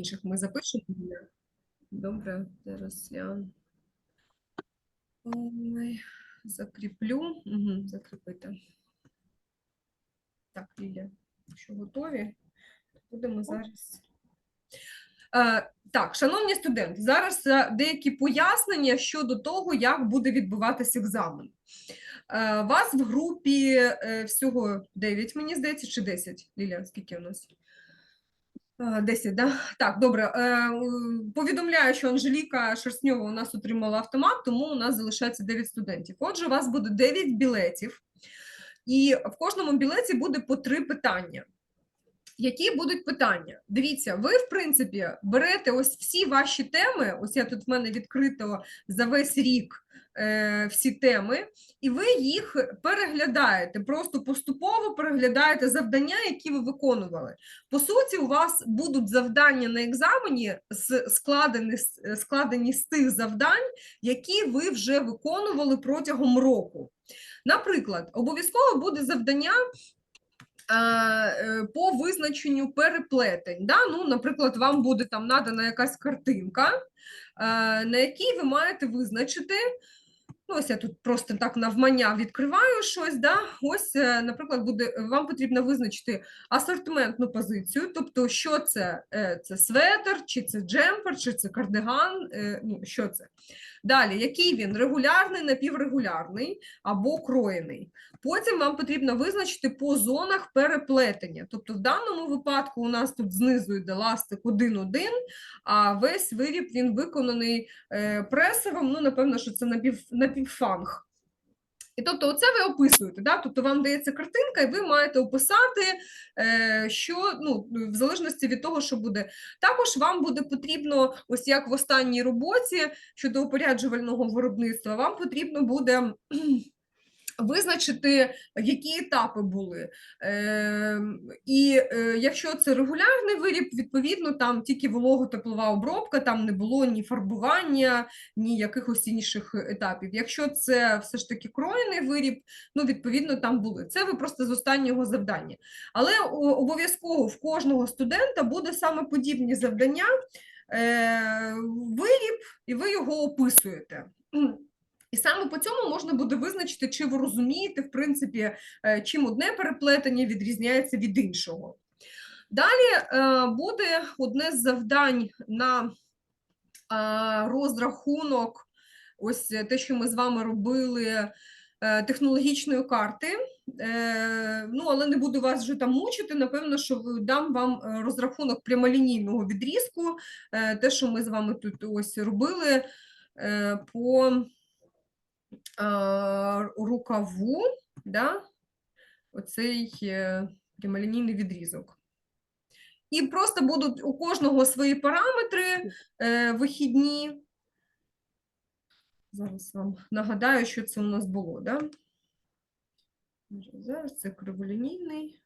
інших ми запишемо. Добре, зараз я Ой, закріплю. Угу, закріпити. Так, Лілія, якщо готові, будемо зараз. Е, так, шановні студенти, зараз деякі пояснення щодо того, як буде відбуватися екзамен. Е, вас в групі е, всього 9, мені здається, чи 10? Лілія, скільки у нас? Е, 10, да? Так, добре. Е, Повідомляю, що Анжеліка Шерстньова у нас отримала автомат, тому у нас залишається 9 студентів. Отже, у вас буде 9 білетів, і в кожному білеті буде по 3 питання. Які будуть питання? Дивіться, ви, в принципі, берете ось всі ваші теми. Ось я тут в мене відкрито за весь рік е, всі теми, і ви їх переглядаєте, просто поступово переглядаєте завдання, які ви виконували. По суті, у вас будуть завдання на екзамені складені, складені з тих завдань, які ви вже виконували протягом року. Наприклад, обов'язково буде завдання по визначенню переплетень. Да? Ну, наприклад, вам буде там надана якась картинка, е, на якій ви маєте визначити. Ну, ось я тут просто так навмання відкриваю щось. Да? Ось, е, наприклад, буде, вам потрібно визначити асортиментну позицію, тобто, що це? Е, Це светр, чи це джемпер, чи це кардиган, е, ну, що це? Далі, який він? Регулярний, напіврегулярний або кроєний. Потім вам потрібно визначити по зонах переплетення. Тобто, в даному випадку у нас тут знизу йде ластик 1-1, а весь виріб він виконаний е, пресовим, ну, напевно, що це напів, напівфанг. І тобто, оце ви описуєте, да? тобто вам дається картинка, і ви маєте описати, е, що ну, в залежності від того, що буде. Також вам буде потрібно, ось як в останній роботі щодо упоряджувального виробництва, вам потрібно буде визначити, які етапи були. Е, і е, якщо це регулярний виріб, відповідно, там тільки волого-теплова обробка, там не було ні фарбування, ні якихось інших етапів. Якщо це все ж таки кроєний виріб, ну, відповідно, там були. Це ви просто з останнього завдання. Але обов'язково в кожного студента буде саме подібні завдання, е, виріб, і ви його описуєте. І саме по цьому можна буде визначити, чи ви розумієте, в принципі, е, чим одне переплетення відрізняється від іншого. Далі е, буде одне з завдань на розрахунок, ось е, те, що ми з вами робили, технологічної карти. Ну, але не буду вас вже там мучити. Напевно, що дам вам розрахунок прямолінійного відрізку, те, що ми з вами тут ось робили по рукаву, да, оцей е, прямолінійний відрізок. І просто будуть у кожного свої параметри е, вихідні. Зараз вам нагадаю, що це у нас було, да? Зараз це криволінійний.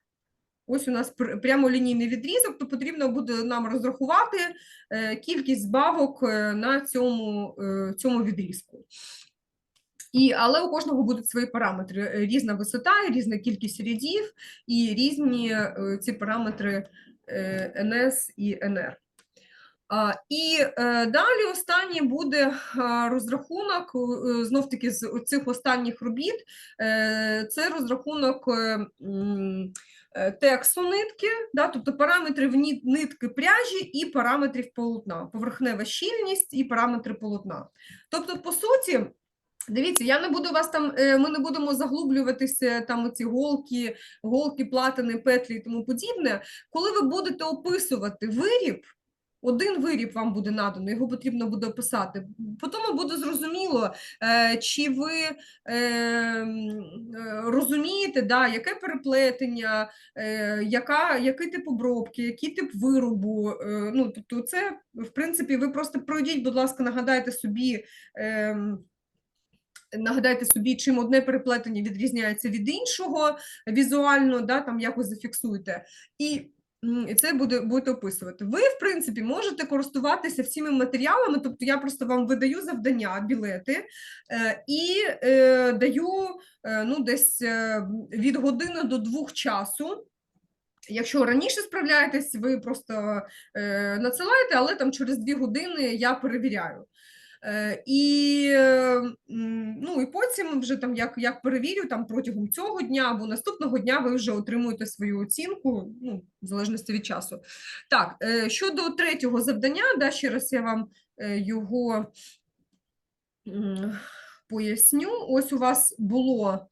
Ось у нас прямолінійний відрізок, то потрібно буде нам розрахувати е, кількість збавок е, на цьому, е, цьому відрізку. І, але у кожного будуть свої параметри: е, різна висота, різна кількість рядів і різні е, ці параметри е, NS і. А, І далі останній буде розрахунок, е, знов-таки з цих останніх робіт, це розрахунок м, тексту нитки, да, тобто параметрів нитки пряжі і параметрів полотна, поверхнева щільність і параметри полотна. Тобто, по суті, Дивіться, я не буду вас там, е, ми не будемо заглублюватися там оці голки, голки, платини, петлі і тому подібне. Коли ви будете описувати виріб, один виріб вам буде надано, його потрібно буде описати. Потім буде зрозуміло, е, чи ви е, е, розумієте, да, яке переплетення, е, яка, який тип обробки, який тип виробу. Е, ну, тобто, це, в принципі, ви просто пройдіть, будь ласка, нагадайте собі. Нагадайте собі, чим одне переплетення відрізняється від іншого візуально, да, там якось зафіксуйте. І і це буде, будете описувати. Ви, в принципі, можете користуватися всіми матеріалами, тобто я просто вам видаю завдання, білети, е, і е, даю е, ну, десь е, від години до двох часу Якщо раніше справляєтесь, ви просто е, надсилаєте, але там через дві години я перевіряю. Е, і, е, ну, і потім вже там як, як перевірю, там протягом цього дня або наступного дня ви вже отримуєте свою оцінку, ну, в залежності від часу. Так, е, щодо третього завдання, да, ще раз я вам його поясню. Ось у вас було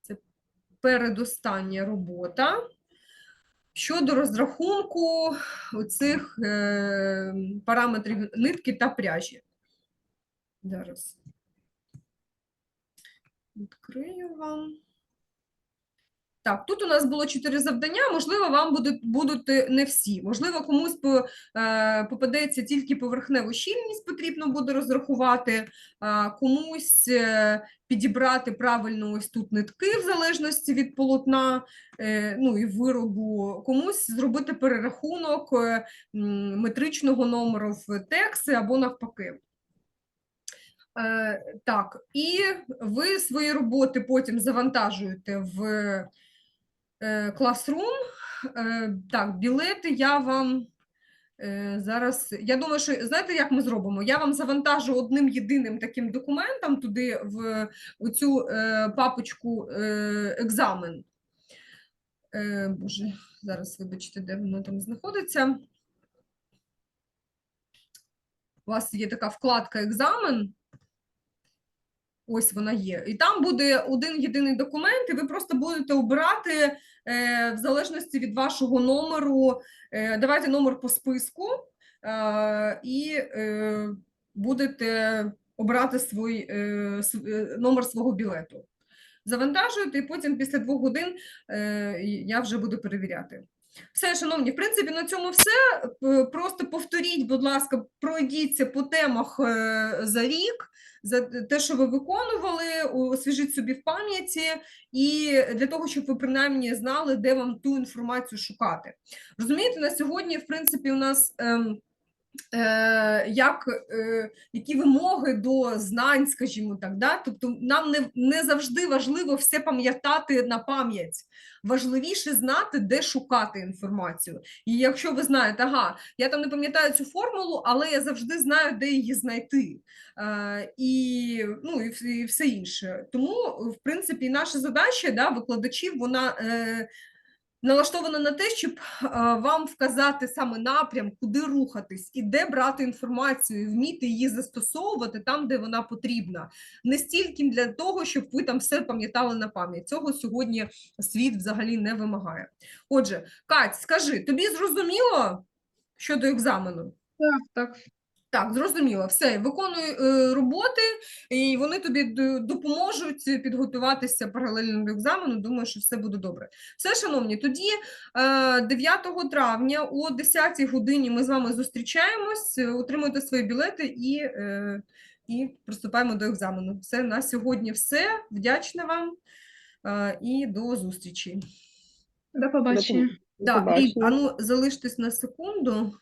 це передостання робота. Щодо розрахунку цих е, параметрів нитки та пряжі. Зараз відкрию вам. Так, тут у нас було чотири завдання. Можливо, вам будуть, будуть е, не всі. Можливо, комусь по, е, попадеться тільки поверхневу щільність, потрібно буде розрахувати, а комусь е, підібрати правильно ось тут нитки в залежності від полотна, е, ну і виробу, комусь зробити перерахунок е, метричного номеру в тексти або навпаки. Е, Так, і ви свої роботи потім завантажуєте в е, Classroom. Е, Так, білети я вам е, зараз. Я думаю, що знаєте, як ми зробимо? Я вам завантажу одним єдиним таким документом туди в цю папочку е, екзамен. Е, Боже, зараз вибачте, де воно там знаходиться. У вас є така вкладка екзамен. Ось вона є. І там буде один єдиний документ, і ви просто будете обирати е, в залежності від вашого номеру. Е, давайте номер по списку е, і е, будете обирати свій е, е, номер свого білету. Завантажуєте, і потім після двох годин е, я вже буду перевіряти. Все, шановні, в принципі, на цьому все. Просто повторіть, будь ласка, пройдіться по темах е, за рік за те, що ви виконували, освіжіть собі в пам'яті, і для того, щоб ви принаймні знали, де вам ту інформацію шукати. Розумієте, на сьогодні, в принципі, у нас. Е, як, е, які вимоги до знань, скажімо так, да? тобто нам не, не завжди важливо все пам'ятати на пам'ять. Важливіше знати, де шукати інформацію. І якщо ви знаєте, ага, я там не пам'ятаю цю формулу, але я завжди знаю, де її знайти. Е, і, ну, і все інше. Тому, в принципі, наша задача да, викладачів, вона е, налаштована на те, щоб е, вам вказати саме напрям, куди рухатись і де брати інформацію, і вміти її застосовувати там, де вона потрібна. Не стільки для того, щоб ви там все пам'ятали на пам'ять. Цього сьогодні світ взагалі не вимагає. Отже, Кать, скажи, тобі зрозуміло щодо екзамену? Так, так. Так, зрозуміло, все, виконуй е, роботи, і вони тобі допоможуть підготуватися паралельно до екзамену. Думаю, що все буде добре. Все, шановні, тоді е, 9 травня о 10 годині ми з вами зустрічаємось, е, отримуєте свої білети і, е, і приступаємо до екзамену. Все на сьогодні все. Вдячна вам е, і до зустрічі. До побачення. Так, Ріб, побачення. а ну залиштесь на секунду.